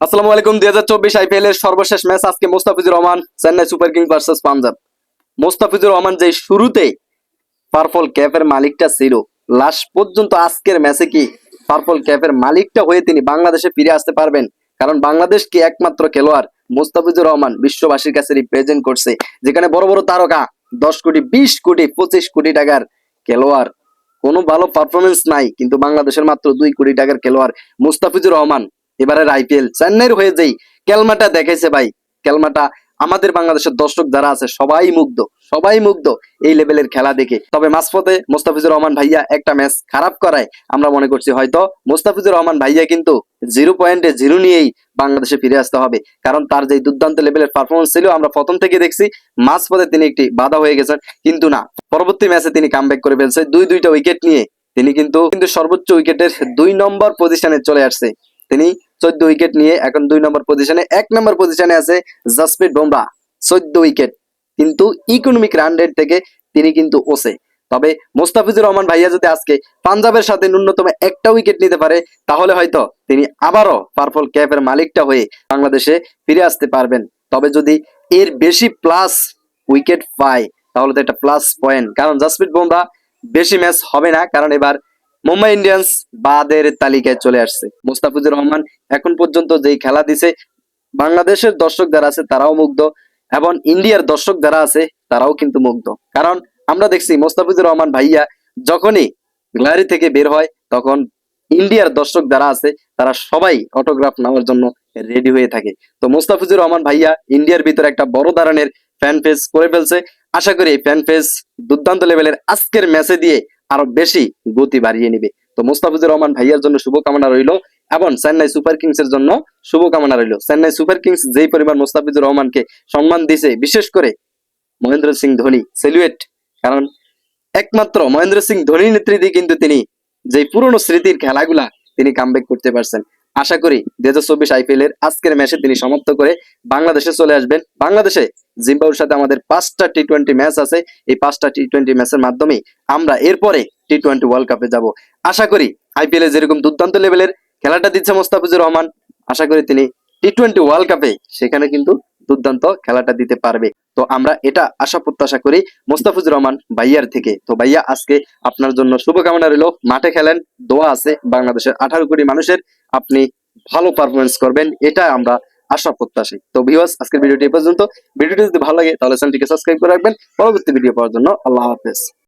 আসসালামু আলাইকুম, দুই হাজার চব্বিশ আইপিএল এর সর্বশেষ ম্যাচ আজকে Mustafizur Rahman, Chennai super king versus Punjab. Mustafizur Rahman যে শুরুতে পার্পল ক্যাপের মালিকটা ছিল লাস্ট পর্যন্ত আজকের ম্যাচে কি পার্পল ক্যাপের মালিকটা হয়ে তিনি বাংলাদেশে ফিরে আসতে পারবেন? কারণ বাংলাদেশ কি একমাত্র খেলোয়াড়? মোস্তাফিজুর রহমান বিশ্ববাসীর কাছে রিপ্রেজেন্ট করছে, যেখানে বড় বড় তারকা, দশ কোটি, বিশ কোটি, পঁচিশ কোটি টাকার খেলোয়াড়। কোনো ভালো পারফরমেন্স নাই, কিন্তু বাংলাদেশের মাত্র দুই কোটি টাকার খেলোয়াড় মুস্তাফিজুর রহমান। এবারের আইপিএল, চেন্নাইয়ের হয়ে যেই কেলমাটা দেখেছে ভাই, কেলমাটা আমাদের বাংলাদেশের দর্শক যারা আছে সবাই মুগ্ধ সবাই মুগ্ধ এই লেভেলের খেলা দেখে। তবে মাঝপথে মোস্তাফিজুর রহমান ভাইয়া একটা ম্যাচ খারাপ করায় আমরা মনে করছি হয়তো মোস্তাফিজুর রহমান ভাইয়া কিন্তু জিরো পয়েন্টে জিরো নিয়েই বাংলাদেশে ফিরে আসতে হবে। কারণ তার যে দুর্দান্ত লেভেলের পারফরমেন্স ছিল, আমরা প্রথম থেকে দেখছি মাঝপথে তিনি একটি বাধা হয়ে গেছেন, কিন্তু না। পরবর্তী ম্যাচে তিনি কামব্যাক করে ফেলছে, দুই দুইটা উইকেট নিয়ে। তিনি কিন্তু কিন্তু সর্বোচ্চ উইকেটের দুই নম্বর পজিশনে চলে আসছে। তিনি চোদ্দ উইকেট নিয়ে এখন দুই নম্বর পজিশনে এক নম্বর পজিশনে আছে জাসপ্রীত বুমরা চোদ্দ উইকেট কিন্তু ইকোনমিক রান রেট থেকে তিনি কিন্তু ওসে। তবে মোস্তাফিজুর রহমান ভাইয়া যদি আজকে পাঞ্জাবের সাথে ন্যূনতম একটা উইকেট নিতে পারে, তাহলে হয়তো তিনি আবারও পার্পল ক্যাপের মালিকটা হয়ে বাংলাদেশে ফিরে আসতে পারবেন। তবে যদি এর বেশি প্লাস উইকেট পায়, তাহলে তো একটা প্লাস পয়েন্ট কারণ জাসপ্রীত বুমরা বেশি ম্যাচ হবে না, কারণ এবার মুম্বাই ইন্ডিয়ান্স বাদের তালিকায় চলে আসছে। মুস্তাফিজুর রহমান এখন পর্যন্ত যেই খেলা দিছে, বাংলাদেশের দর্শক যারা আছে তারাও মুগ্ধ এবং ইন্ডিয়ার দর্শক যারা আছে তারাও কিন্তু মুগ্ধ। কারণ আমরা দেখছি মোস্তাফিজুর রহমান ভাইয়া যখনই গ্যালারি থেকে বের হয়, তখন ইন্ডিয়ার দর্শক যারা আছে তারা সবাই অটোগ্রাফ নেওয়ার জন্য রেডি হয়ে থাকে। তো মোস্তাফিজুর রহমান ভাইয়া ইন্ডিয়ার ভিতরে একটা বড় ধরনের ফ্যান পেজ করে ফেলছে। আশা করি ফ্যান পেজ দুর্দান্ত লেভেলের আজকের ম্যাচে দিয়ে আরও বেশি গতি বাড়িয়ে নিবে। তো মোস্তাফিজুর রহমান ভাইয়ার জন্য শুভকামনা রইল এবং চেন্নাই সুপার কিংস এর জন্য শুভকামনা রইল। চেন্নাই সুপার কিংস যেই পরিমাণ মোস্তাফিজুর রহমানকে সম্মান দিছে, বিশেষ করে মহেন্দ্র সিং ধোনি সেলুয়েট কারণ একমাত্র মহেন্দ্র সিং ধোনির নেতৃত্বে কিন্তু তিনি যে পুরনো স্মৃতির খেলাগুলা তিনি কামব্যাক করতে পারছেন। আশা করি দুই হাজার চব্বিশ আইপিএল এর আজকের ম্যাচে তিনি সমাপ্ত করে বাংলাদেশে চলে আসবেন। বাংলাদেশে জিম্বাবুর সাথে আমাদের পাঁচটা টি টোয়েন্টি ম্যাচ আছে। এই পাঁচটা টি টোয়েন্টি ম্যাচের মাধ্যমে আমরা এরপরে টি টোয়েন্টি ওয়ার্ল্ড কাপে যাব। আশা করি আইপিএল এ যেরকম দুর্দান্ত লেভেলের খেলাটা দিচ্ছে মোস্তাফিজুর রহমান, আশা করি তিনি টি টোয়েন্টি ওয়ার্ল্ড কাপে সেখানে কিন্তু দুর্দান্ত খেলাটা দিতে পারবে। তো আমরা এটা আশা প্রত্যাশা করি মোস্তাফিজুর রহমান ভাইয়ার থেকে। তো ভাইয়া, আজকে আপনার জন্য শুভকামনা রইল। মাঠে খেলেন, দোয়া আছে বাংলাদেশের আঠারো কোটি মানুষের। আপনি ভালো পারফরমেন্স করবেন, এটা আমরা আশা প্রত্যাশী। তো ভিউয়ার্স আজকের ভিডিওটি পর্যন্ত। ভিডিওটি যদি ভালো লাগে, তাহলে চ্যানেলটিকে সাবস্ক্রাইব করে রাখবেন। পরবর্তী ভিডিও পাওয়ার জন্য আল্লাহ হাফেজ।